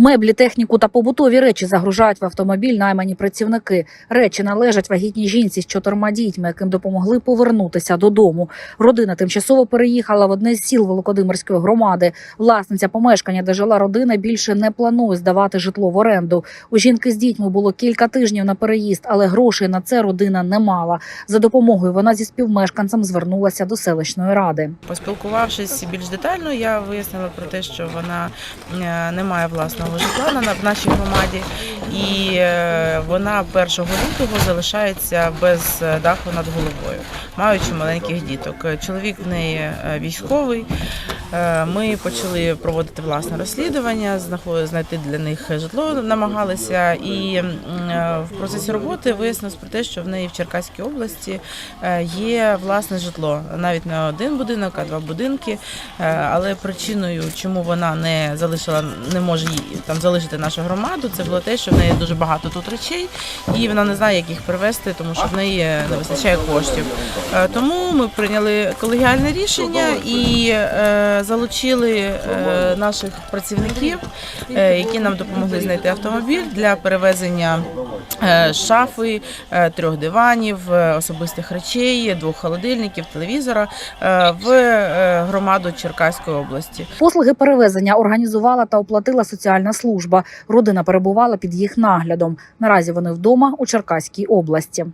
Меблі, техніку та побутові речі загружають в автомобіль наймані працівники. Речі належать вагітній жінці з чотирма дітьми, яким допомогли повернутися додому. Родина тимчасово переїхала в одне з сіл Володимирської громади. Власниця помешкання, де жила родина, більше не планує здавати житло в оренду. У жінки з дітьми було кілька тижнів на переїзд, але грошей на це родина не мала. За допомогою вона зі співмешканцем звернулася до селищної ради. Поспілкувавшись більш детально, я вияснила про те, що вона е, не має власного житла на в нашій громаді, і е, вона 1 лютого залишається без е, даху над головою, маючи маленьких діток. Чоловік в неї е, військовий. Е, Ми почали проводити власне розслідування, знайти для них житло, намагалися. І е, в процесі роботи вияснилось про те, що в неї в Черкаській області е, є власне житло, навіть не один будинок, а два будинки. Але причиною, чому вона не залишила, не може її там залишити нашу громаду, це було те, що в неї дуже багато тут речей, і вона не знає, як їх привезти, тому що в неї не вистачає коштів. Тому ми прийняли колегіальне рішення і залучили е, наших працівників, е, які нам допомогли знайти автомобіль для перевезення е, шафи, е, трьох диванів, е, особистих речей, двох холодильників, телевізора е, в е, громаду Черкаської області. Послуги перевезення організувала та оплатила соціальна служба. Родина перебувала під їх наглядом. Наразі вони вдома у Черкаській області.